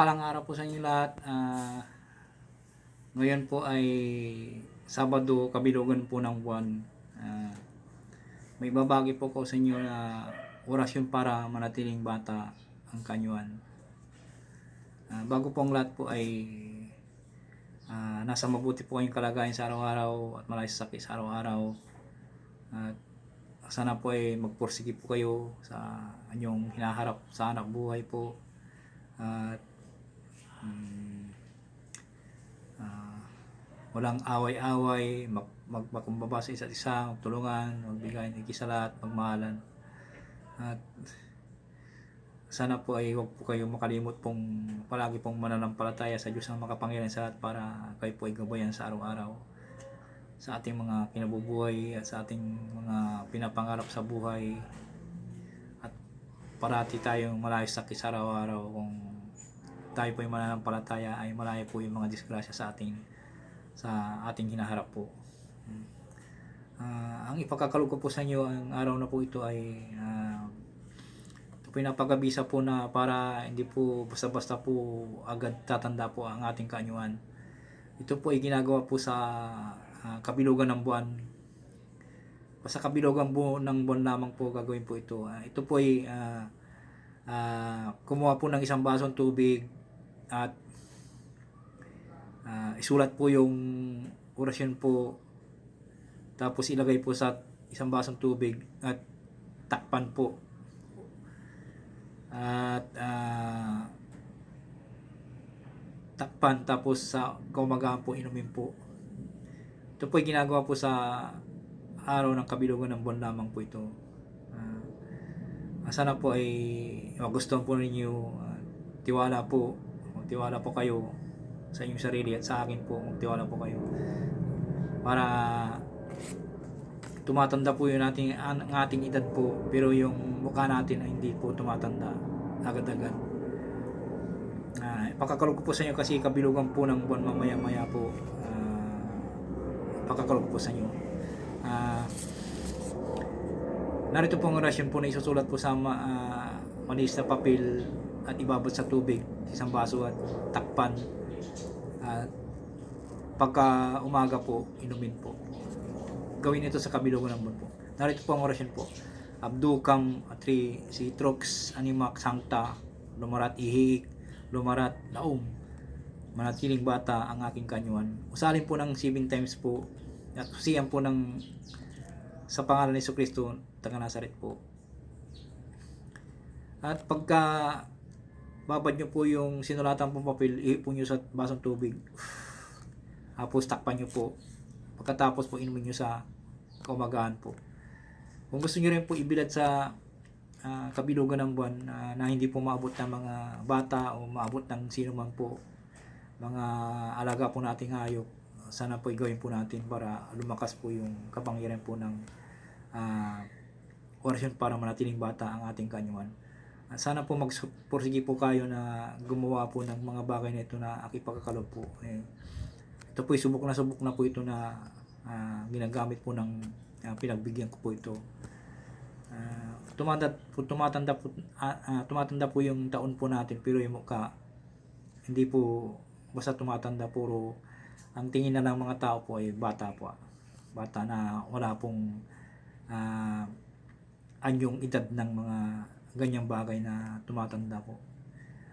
Mapagpalang araw po sa inyo lahat. Ah, ngayon po ay Sabado, kabilugan po ng buwan. Ah, may babagi po ko sa inyo na orasyon para manatiling bata ang kanyuan. Ah, bago po ang lahat po ay ah, nasa mabuti po kayong kalagayan sa araw-araw at malayo sa sa araw-araw. At sana po ay magpursige po kayo sa anyong hinaharap sa anak buhay po. At mm, walang away-away, mag, magpakumbaba sa isa't isa, magtulungan, magbigay ng sa lahat, magmahalan. At sana po ay huwag po kayong makalimot pong palagi pong mananampalataya sa Diyos ang makapangyarihan sa lahat para kayo po ay gabayan sa araw-araw sa ating mga kinabubuhay at sa ating mga pinapangarap sa buhay at parati tayong malayo sa sakit sa araw-araw kung tayo po ay mananampalataya ay malayo po yung mga disgrasya sa ating sa ating hinaharap po. Ah, ang ipagkakalog ko po sa inyo ang araw na po ito ay ah, ito pinapagabisa po na para hindi po basta-basta po agad tatanda po ang ating kaanyuan. Ito po ay ginagawa po sa ah, kabilugan ng buwan. Sa kabilugan po ng buwan lamang po gagawin po ito. Ah, ito po ay ah, ah, kumuha po ng isang basong tubig at ah, isulat po yung orasyon po. Tapos ilagay po sa isang basong tubig at takpan po. At ah, takpan. Tapos sa kaumagaan po inumin po. Ito po ay ginagawa po sa araw ng kabilugan ng buwan lamang po ito. Ah, sana po ay magustuhan po ninyo. Ah, tiwala po. Tiwala po kayo sa inyong sarili at sa akin po magtiwala po kayo. Para tumatanda po yung ating, ang ating edad po pero yung mukha natin ay hindi po tumatanda agad-agad. Uh, pakakalog ko po sa inyo kasi kabilugan po ng buwan mamaya maya po. Uh, pakakalog ko po sa inyo. Ah, narito po ang orasyon po na isusulat po sa uh, manis na papel at ibabot sa tubig isang baso at takpan pagka umaga po inumin po. Gawin ito sa kabilugan ng po narito po ang orasyon po. Abdukam Atri si Trox Animak Sangta Lumarat Ihik Lumarat Laum. Manatiling bata ang aking kanyuan. Usalin po ng 7 times po. At susiyan po ng sa pangalan ni Kristo taga Nazaret po. At pagka babad nyo po yung sinulatan pong papel, ihipon nyo sa basong tubig. Tapos takpan nyo po. Pagkatapos po inumin nyo sa kaumagaan po. Kung gusto nyo rin po ibilad sa uh, kabilugan ng buwan uh, na hindi po maabot ng mga bata o maabot ng sino man po mga alaga po nating hayop sana po igawin po natin para lumakas po yung kapangyarihan po ng uh, orasyon para manatiling bata ang ating kanyuan sana po magpursige po kayo na gumawa po ng mga bagay na ito na akipagkakalob po. Eh, ito po subok na subok na po ito na uh, ginagamit po ng uh, pinagbigyan ko po ito. Uh, tumanda po tumatanda po uh, uh, tumatanda po yung taon po natin pero yung mukha hindi po basta tumatanda puro ang tingin na ng mga tao po ay bata po. Bata na wala pong uh, anyong edad ng mga ganyang bagay na tumatanda po.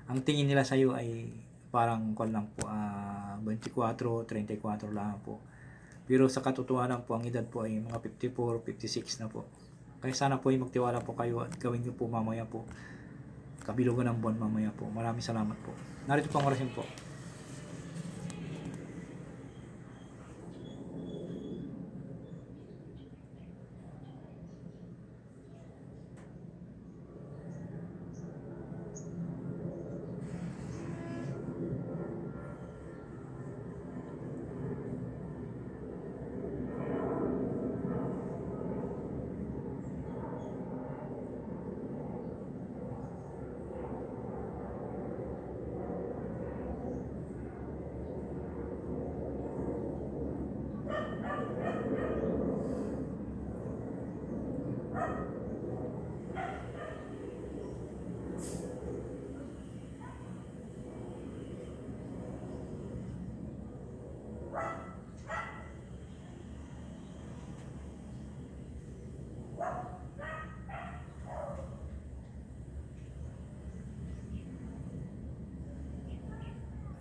Ang tingin nila sa iyo ay parang kon lang po uh, 24, 34 lang po. Pero sa katotohanan po ang edad po ay mga 54, 56 na po. Kaya sana po ay magtiwala po kayo at gawin niyo po mamaya po. Kabilugan ng buwan mamaya po. Maraming salamat po. Narito po ang orasyon po.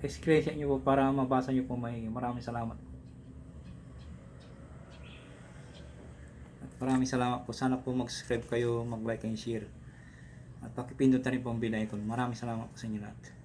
Screenshot nyo po para mabasa nyo po may maraming salamat. At maraming salamat po. Sana po mag-subscribe kayo, mag-like and share. At pakipindot na rin po ang bell icon. Maraming salamat po sa inyo lahat.